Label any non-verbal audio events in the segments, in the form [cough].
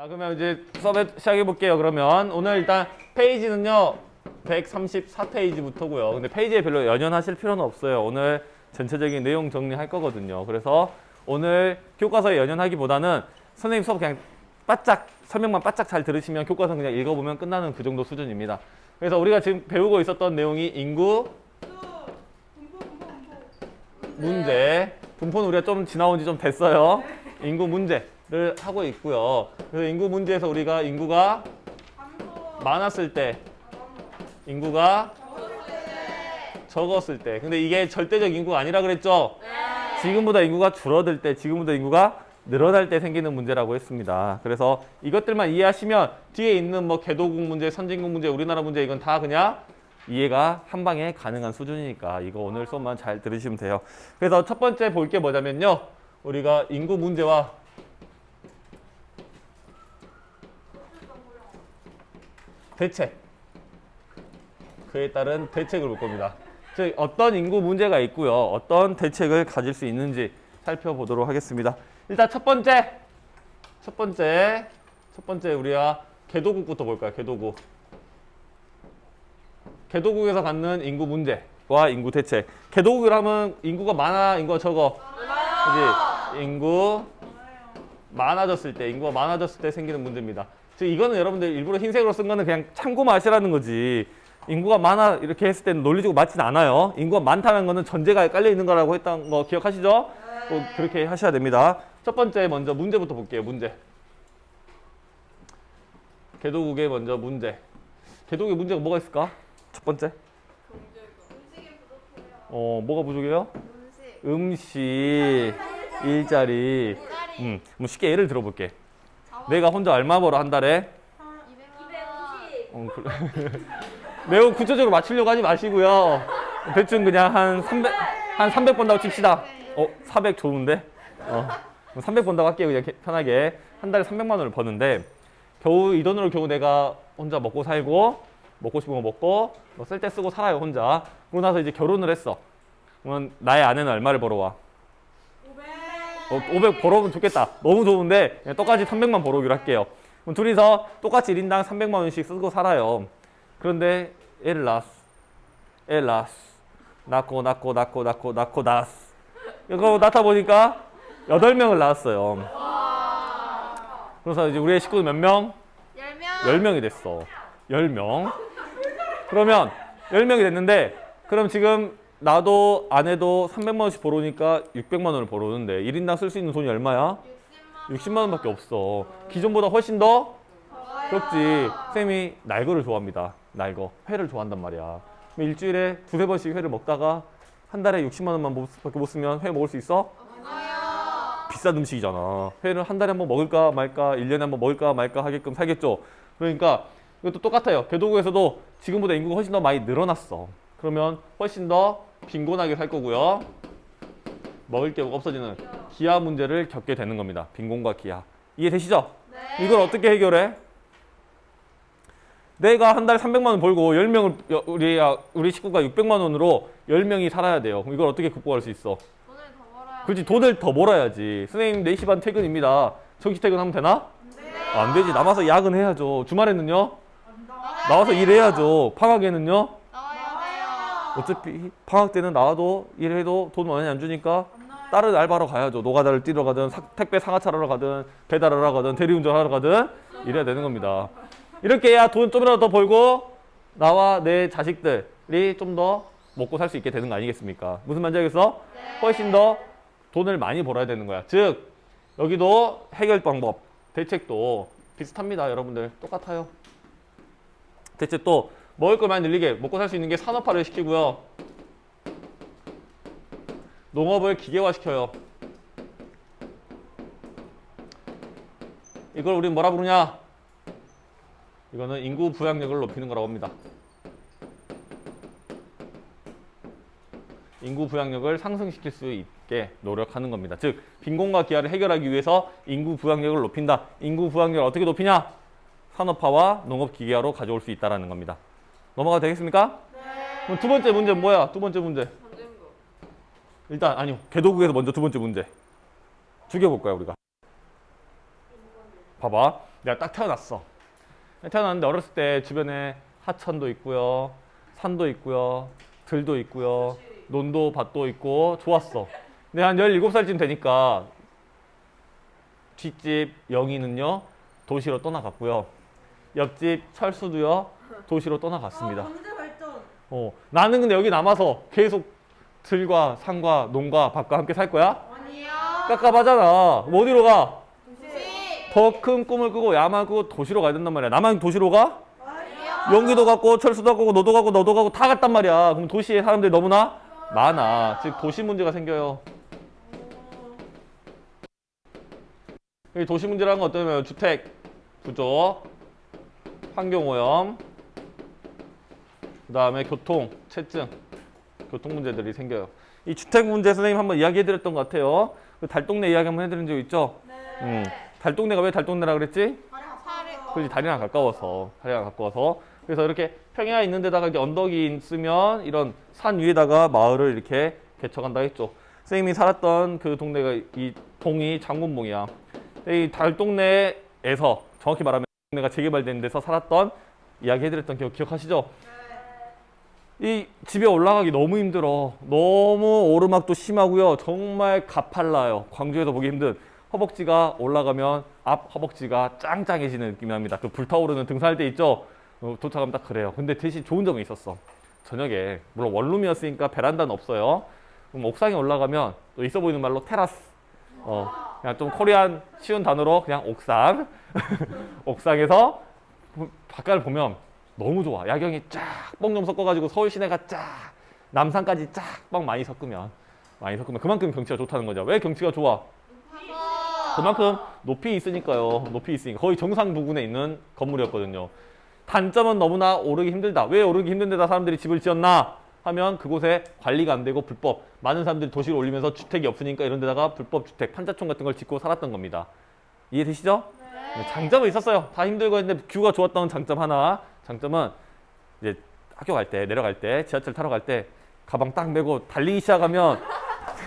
자, 그러면 이제 수업에 시작해 볼게요. 그러면 오늘 일단 페이지는요. 134페이지부터고요. 근데 페이지에 별로 연연하실 필요는 없어요. 오늘 전체적인 내용 정리할 거거든요. 그래서 오늘 교과서에 연연하기보다는 선생님 수업 그냥 바짝 설명만 바짝 잘 들으시면 교과서 그냥 읽어보면 끝나는 그 정도 수준입니다. 그래서 우리가 지금 배우고 있었던 내용이 인구 문제 분포는 우리가 좀 지나온 지 좀 됐어요. 인구 문제 를 하고 있고요. 그래서 인구 문제에서 우리가 인구가 많았을 때 인구가 적었을 때 근데 이게 절대적 인구가 아니라 그랬죠? 지금보다 인구가 줄어들 때 지금보다 인구가 늘어날 때 생기는 문제라고 했습니다. 그래서 이것들만 이해하시면 뒤에 있는 뭐 개도국 문제, 선진국 문제, 우리나라 문제 이건 다 그냥 이해가 한 방에 가능한 수준이니까 이거 오늘 수업만 잘 들으시면 돼요. 그래서 첫 번째 볼 게 뭐냐면요. 우리가 인구 문제와 대책 그에 따른 대책을 볼 겁니다. 즉 어떤 인구 문제가 있고요. 어떤 대책을 가질 수 있는지 살펴보도록 하겠습니다. 일단 첫 번째 첫 번째 첫 번째 우리가 개도국부터 볼까요? 개도국 개도국에서 갖는 인구 문제와 인구 대책. 개도국을 하면 인구가 많아, 인구가 적어. 그지? 인구 많아졌을 때, 인구가 많아졌을 때 생기는 문제입니다. 즉 이거는 여러분들 일부러 흰색으로 쓴 거는 그냥 참고만 하시라는 거지. 인구가 많아 이렇게 했을 때는 논리적으로 맞진 않아요. 인구가 많다는 거는 전제가 깔려 있는 거라고 했던 거 기억하시죠? 꼭 그렇게 하셔야 됩니다. 첫 번째 먼저 문제부터 볼게요. 문제. 개도국의 먼저 문제. 개도국의 문제가 뭐가 있을까? 첫 번째. 어, 뭐가 부족해요? 음식, 일자리. 음, 뭐 쉽게 예를 들어볼게. 내가 혼자 얼마 벌어 한 달에? 어, 그래. [laughs] 매우 구체적으로 맞추려고 하지 마시고요. 대충 그냥 한 300, 한 300 번다고 칩시다. 어, 400 좋은데? 어, 300 번다고 할게요. 그냥 편하게. 한 달에 300만 원을 버는데, 겨우 이 돈으로 겨우 내가 혼자 먹고 살고, 먹고 싶은 거 먹고, 뭐 쓸 때 쓰고 살아요, 혼자. 그러고 나서 이제 결혼을 했어. 그러면 나의 아내는 얼마를 벌어와? 500. 어, 500 벌어오면 좋겠다. 너무 좋은데, 똑같이 300만 벌어오기로 할게요. 그럼 둘이서 똑같이 1인당 300만 원씩 쓰고 살아요. 그런데 애를 낳았어. 애를 낳았어. 낳고 낳고 낳고 낳고 낳고 낳았어. 이거 낳다 보니까 8명을 낳았어요. 그래서 이제 우리의 식구는 몇 명? 10명 10명 이 됐어. 10명. 그러면 10명이 됐는데 그럼 지금 나도 아내도 300만 원씩 벌어오니까 600만 원을 벌어오는데 1인당 쓸 수 있는 돈이 얼마야? 60만 원밖에 없어. 기존보다 훨씬 더 적지. 쌤이 날거를 좋아합니다. 날거. 회를 좋아한단 말이야. 그럼 일주일에 두세 번씩 회를 먹다가 한 달에 60만 원만 못- 밖에 못 쓰면 회 먹을 수 있어? 비싼 음식이잖아. 회를 한 달에 한 번 먹을까 말까, 1년에 한 번 먹을까 말까 하게끔 살겠죠. 그러니까 이것도 똑같아요. 개도국에서도 지금보다 인구가 훨씬 더 많이 늘어났어. 그러면 훨씬 더 빈곤하게 살 거고요. 먹을 게 없어지는 기아 문제를 겪게 되는 겁니다. 빈곤과 기아. 이해되시죠? 네. 이걸 어떻게 해결해? 내가 한 달에 300만 원 벌고 10명을 우리 아, 우리 식구가 600만 원으로 10명이 살아야 돼요. 그럼 이걸 어떻게 극복할 수 있어? 돈을 더 벌어야 그렇지 돈을 더 벌어야지. 선생님 4시 반 퇴근입니다. 정시 퇴근하면 되나? 안 되지. 남아서 야근해야죠. 주말에는요? 나와서 일해야죠. 방학에는요? 어차피 방학 때는 나와도 일해도 돈 많이 안 주니까 다른 알바로 가야죠. 노가다를 뛰러 가든 사- 택배 상하차하러 가든 배달하러 가든 대리운전하러 가든 일해야 되는 겁니다. 이렇게 해야 돈 좀이라도 더 벌고 나와 내 자식들이 좀 더 먹고 살 수 있게 되는 거 아니겠습니까? 무슨 말인지 알겠어? 훨씬 더 돈을 많이 벌어야 되는 거야. 즉 여기도 해결 방법, 대책도 비슷합니다. 여러분들 똑같아요. 대책도 먹을 걸 많이 늘리게 먹고 살 수 있는 게 산업화를 시키고요. 농업을 기계화시켜요. 이걸 우리 뭐라 부르냐? 이거는 인구 부양력을 높이는 거라고 합니다. 인구 부양력을 상승시킬 수 있게 노력하는 겁니다. 즉, 빈곤과 기아를 해결하기 위해서 인구 부양력을 높인다. 인구 부양력을 어떻게 높이냐? 산업화와 농업 기계화로 가져올 수 있다라는 겁니다. 넘어가도 되겠습니까? 그럼 두 번째 문제 는 뭐야? 두 번째 문제. 일단 아니요. 개도국에서 먼저 두 번째 문제. 죽여볼 거야 우리가. 봐봐. 내가 딱 태어났어. 태어났는데 어렸을 때 주변에 하천도 있고요, 산도 있고요, 들도 있고요, 논도 밭도 있고 좋았어. 근데 한 17살쯤 되니까 뒷집 영희는요 도시로 떠나갔고요. 옆집 철수도요 도시로 떠나갔습니다. 경제 발전. 어, 나는 근데 여기 남아서 계속 들과 산과 논과 밭과 함께 살 거야? 아니요. 깝깝하잖아. 뭐 어디로 가? 시. 더 큰 꿈을 꾸고 야만 꾸고 도시로 가야 된단 말이야. 나만 도시로 가? 아니요. 연기도 갔고 철수도 갔고 너도 가고 너도 가고 다 갔단 말이야. 그럼 도시에 사람들이 너무나 많아. 즉 도시 문제가 생겨요. 이 도시 문제라는 건 어떠냐면 주택 부족, 환경 오염, 그 다음에 교통 체증, 교통 문제들이 생겨요. 이 주택 문제 선생님 한번 이야기해드렸던 것 같아요. 그 달동네 이야기 한번 해드린 적 있죠? 네. 음. 달동네가 왜 달동네라 그랬지? 사례. 그렇지 다리랑 가까워서 다리랑 가까워서 그래서 이렇게 평야에 있는 데다가 이제 언덕이 있으면 이런 산 위에다가 마을을 이렇게 개척한다 했죠. 선생님이 살았던 그 동네가 이 동이 장군봉이야. 이 달동네에서 정확히 말하면 동네가 재개발된 데서 살았던 이야기 해드렸던 기억 기억하시죠? 이 집에 올라가기 너무 힘들어. 너무 오르막도 심하고요. 정말 가팔라요. 광주에서 보기 힘든 허벅지가 올라가면 앞 허벅지가 짱짱해지는 느낌이 납니다. 그 불타오르는 등산할 때 있죠? 어, 도착하면 딱 그래요. 근데 대신 좋은 점이 있었어. 저녁에 물론 원룸이었으니까 베란다는 없어요. 그럼 옥상에 올라가면 또 있어 보이는 말로 테라스. 어, 그냥 좀 코리안 쉬운 단어로 그냥 옥상. [laughs] 옥상에서 바깥을 보면 너무 좋아. 야경이 쫙 뻥좀 섞어가지고 서울 시내가 쫙 남산까지 쫙뻥 많이 섞으면 많이 섞으면 그만큼 경치가 좋다는 거죠. 왜 경치가 좋아? 그만큼 높이 있으니까요. 높이 있으니까 거의 정상 부근에 있는 건물이었거든요. 단점은 너무나 오르기 힘들다. 왜 오르기 힘든데다 사람들이 집을 지었나? 하면 그곳에 관리가 안 되고 불법 많은 사람들이 도시로 올리면서 주택이 없으니까 이런 데다가 불법 주택 판자촌 같은 걸 짓고 살았던 겁니다. 이해되시죠? 네, 장점은 있었어요. 다 힘들고 했는데 뷰가 좋았던 장점 하나. 장점은 이제 학교 갈 때 내려갈 때 지하철 타러 갈 때 가방 딱 메고 달리기 시작하면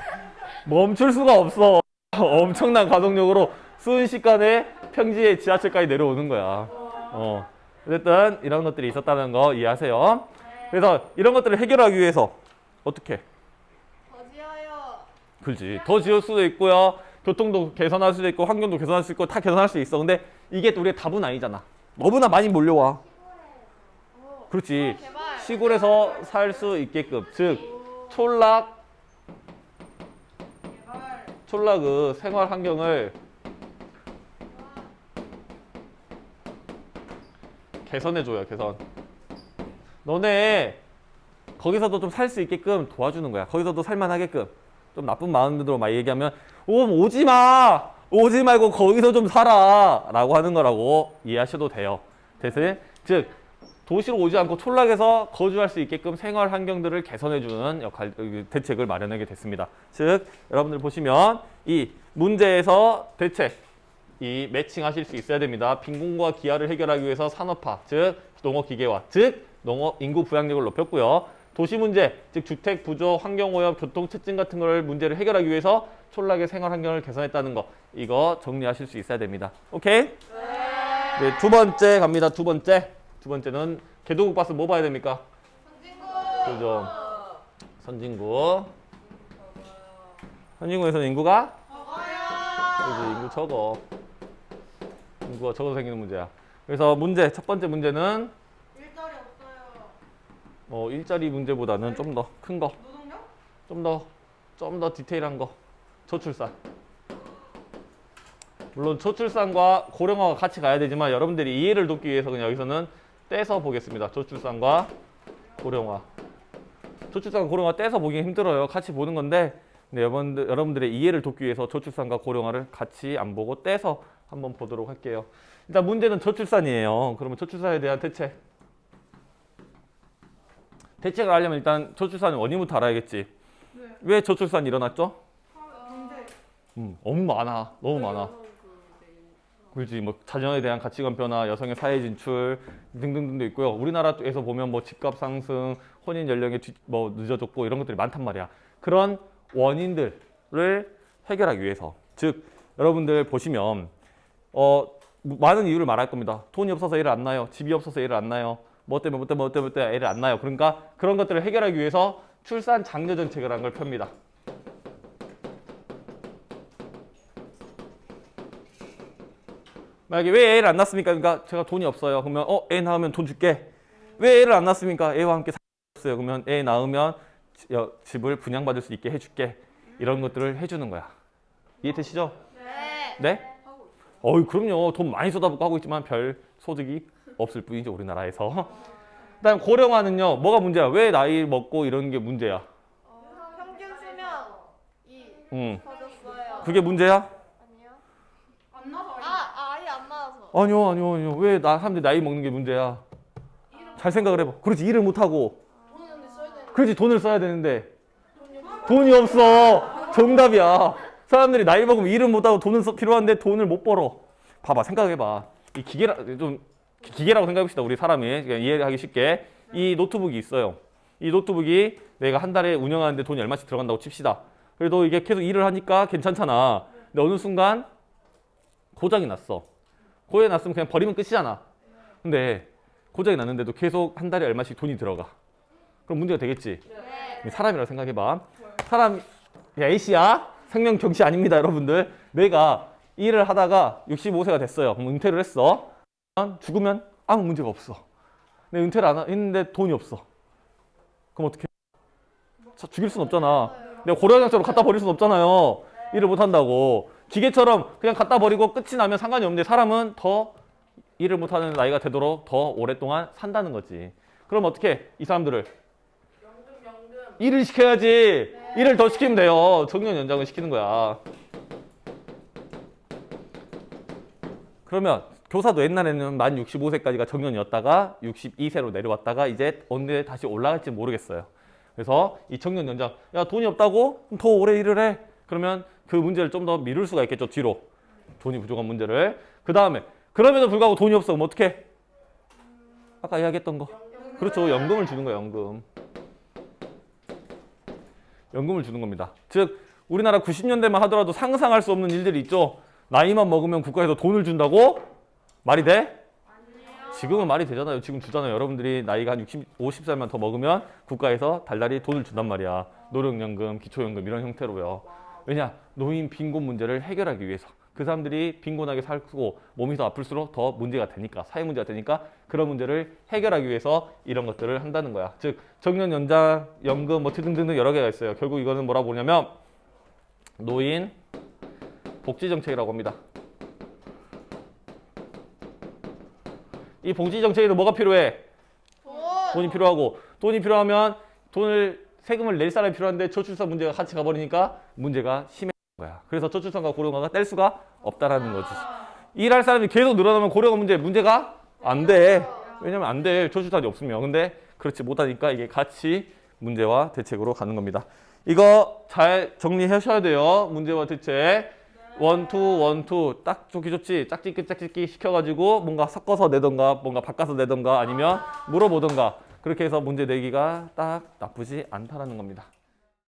[laughs] 멈출 수가 없어. 엄청난 가속력으로 순식간에 평지에 지하철까지 내려오는 거야. 어. 어쨌든 이런 것들이 있었다는 거 이해하세요. 그래서 이런 것들을 해결하기 위해서 어떻게? 거지어요. 그렇지. 더 지을 수도 있고요. 교통도 개선할 수도 있고 환경도 개선할 수 있고 다 개선할 수 있어. 근데 이게 우리의 답은 아니잖아. 너무나 많이 몰려와. 그렇지. 시골에서 살 수 있게끔 즉 촌락 촌락 그 생활 환경을 개선해 줘요. 개선. 너네 거기서도 좀 살 수 있게끔 도와주는 거야. 거기서도 살만하게끔. 좀 나쁜 마음으로 막 얘기하면 오 오지 마. 오지 말고 거기서 좀 살아 라고 하는 거라고 이해하셔도 돼요. 대신 즉 도시로 오지 않고 촌락에서 거주할 수 있게끔 생활 환경들을 개선해 주는 역할 그 대책을 마련하게 됐습니다. 즉 여러분들 보시면 이 문제에서 대책 이 매칭하실 수 있어야 됩니다. 빈곤과 기아를 해결하기 위해서 산업화, 즉 농업 기계화, 즉 농업 인구 부양력을 높였고요. 도시 문제, 즉 주택 부족, 환경 오염, 교통 체증 같은 걸 문제를 해결하기 위해서 촌락의 생활 환경을 개선했다는 거 이거 정리하실 수 있어야 됩니다. 오케이? 네, 두 번째 갑니다. 두 번째. 두 번째는 개도국 봤으면 뭐 봐야 됩니까? 선진국. 그죠? 선진국. 선진국에서는 인구가 적어요. 그지 인구 적어. 인구가 적어서 생기는 문제야. 그래서 문제 첫 번째 문제는 일자리 없어요. 어, 일자리 문제보다는 좀 더 큰 거, 노동력? 좀 더 좀 더 디테일한 거, 저출산. 물론 저출산과 고령화가 같이 가야 되지만 여러분들이 이해를 돕기 위해서 그냥 여기서는 떼서 보겠습니다. 저출산과 고령화. 저출산과 고령화 떼서 보기 힘들어요. 같이 보는 건데 네, 여러분들, 여러분들의 이해를 돕기 위해서 저출산과 고령화를 같이 안 보고 떼서 한번 보도록 할게요. 일단 문제는 저출산이에요. 그러면 저출산에 대한 대책. 대책을 하려면 일단 저출산의 원인부터 알아야겠지. 네. 왜 저출산이 일어났죠? 경제. 음, 너무 많아. 너무 많아. 그렇지. 뭐 자녀에 대한 가치관 변화, 여성의 사회 진출 등등등도 있고요. 우리나라에서 보면 뭐 집값 상승, 혼인 연령이 뒤- 뭐 늦어졌고 이런 것들이 많단 말이야. 그런 원인들을 해결하기 위해서, 즉 여러분들 보시면 어 많은 이유를 말할 겁니다. 돈이 없어서 애를 안 낳아요. 집이 없어서 애를 안 낳아요. 뭐 때문에 뭐 때문에 뭐 때문에, 뭐 애를 안 낳아요. 그러니까 그런 것들을 해결하기 위해서 출산 장려 정책을 한 걸 펴니다. 만약에 왜 애를 안 낳습니까? 그러니까 제가 돈이 없어요. 그러면 어, 애 낳으면 돈 줄게. 왜 애를 안 낳습니까? 애와 함께 살 없어요. 그러면 애 낳으면 집을 분양받을 수 있게 해줄게. 이런 것들을 해주는 거야. 이해되시죠? 네. 네? 어이 그럼요. 돈 많이 쏟아붓고 하고 있지만 별 소득이 없을 뿐이죠 우리나라에서. 그다음 고령화는요. 뭐가 문제야? 왜 나이 먹고 이런 게 문제야? 어, 평균 수명 2 응. 그게 문제야? 아니요. 안 나서 아, 아, 아예 안 나와서. 아니요, 아니요, 아니요. 왜 나 사람들이 나이 먹는 게 문제야? 잘 생각을 해봐. 그렇지 일을 못 하고. 그렇지 돈을 써야 되는데 돈이 없어. 정답이야. 사람들이 나이 먹으면 일은 못 하고 돈은 써- 필요한데 돈을 못 벌어. 봐봐 생각해봐. 이 기계라 좀 기- 기계라고 생각해봅시다 우리 사람이 그냥 이해하기 쉽게 이 노트북이 있어요. 이 노트북이 내가 한 달에 운영하는데 돈이 얼마씩 들어간다고 칩시다. 그래도 이게 계속 일을 하니까 괜찮잖아. 근데 어느 순간 고장이 났어. 고장이 났으면 그냥 버리면 끝이잖아. 근데 고장이 났는데도 계속 한 달에 얼마씩 돈이 들어가. 그럼 문제가 되겠지. 네. 사람이라고 생각해봐. 사람, 야, A씨야? 생명 경시 아닙니다, 여러분들. 내가 일을 하다가 65세가 됐어요. 그럼 은퇴를 했어. 죽으면 아무 문제가 없어. 근데 은퇴를 안 하- 했는데 돈이 없어. 그럼 어떻게? 죽일 순 없잖아. 내가 고려장처럼 갖다 버릴 순 없잖아요. 일을 못 한다고. 기계처럼 그냥 갖다 버리고 끝이 나면 상관이 없는데 사람은 더 일을 못 하는 나이가 되도록 더 오랫동안 산다는 거지. 그럼 어떻게 이 사람들을 일을 시켜야지. 일을 더 시키면 돼요. 정년 연장을 시키는 거야. 그러면 교사도 옛날에는 만 65세까지가 정년이었다가 62세로 내려왔다가 이제 언제 다시 올라갈지 모르겠어요. 그래서 이 정년 연장, 야 돈이 없다고? 더 오래 일을 해. 그러면 그 문제를 좀 더 미룰 수가 있겠죠 뒤로. 돈이 부족한 문제를. 그 다음에 그럼에도 불구하고 돈이 없어. 그럼 어떻게? 아까 이야기했던 거. 그렇죠. 연금을 주는 거야 연금. 연금을 주는 겁니다. 즉 우리나라 90년대만 하더라도 상상할 수 없는 일들이 있죠. 나이만 먹으면 국가에서 돈을 준다고? 말이 돼? 지금은 말이 되잖아요. 지금 주잖아요. 여러분들이 나이가 한 60, 50살만 더 먹으면 국가에서 달달이 돈을 준단 말이야. 노령연금, 기초연금 이런 형태로요. 왜냐? 노인 빈곤 문제를 해결하기 위해서. 그 사람들이 빈곤하게 살고 몸이 더 아플수록 더 문제가 되니까 사회 문제가 되니까 그런 문제를 해결하기 위해서 이런 것들을 한다는 거야. 즉 정년 연장 연금 뭐 등등등 여러 개가 있어요. 결국 이거는 뭐라 보냐면 노인 복지 정책이라고 합니다. 이 복지 정책에는 뭐가 필요해? 돈. 돈이 필요하고 돈이 필요하면 돈을 세금을 낼 사람이 필요한데 저출산 문제가 같이 가버리니까 문제가 심해진 거야. 그래서 저출산과 고령화가 뗄 수가 없다라는 거지. 일할 사람이 계속 늘어나면 고령화 문제 문제가 안 돼. 왜냐면 안 돼. 저출산이 없으면. 근데 그렇지 못하니까 이게 같이 문제와 대책으로 가는 겁니다. 이거 잘 정리하셔야 돼요. 문제와 대책. 원투 원투 딱 좋기 좋지 짝짓기 짝짓기 시켜가지고 뭔가 섞어서 내던가 뭔가 바꿔서 내던가 아니면 물어보던가 그렇게 해서 문제 내기가 딱 나쁘지 않다라는 겁니다.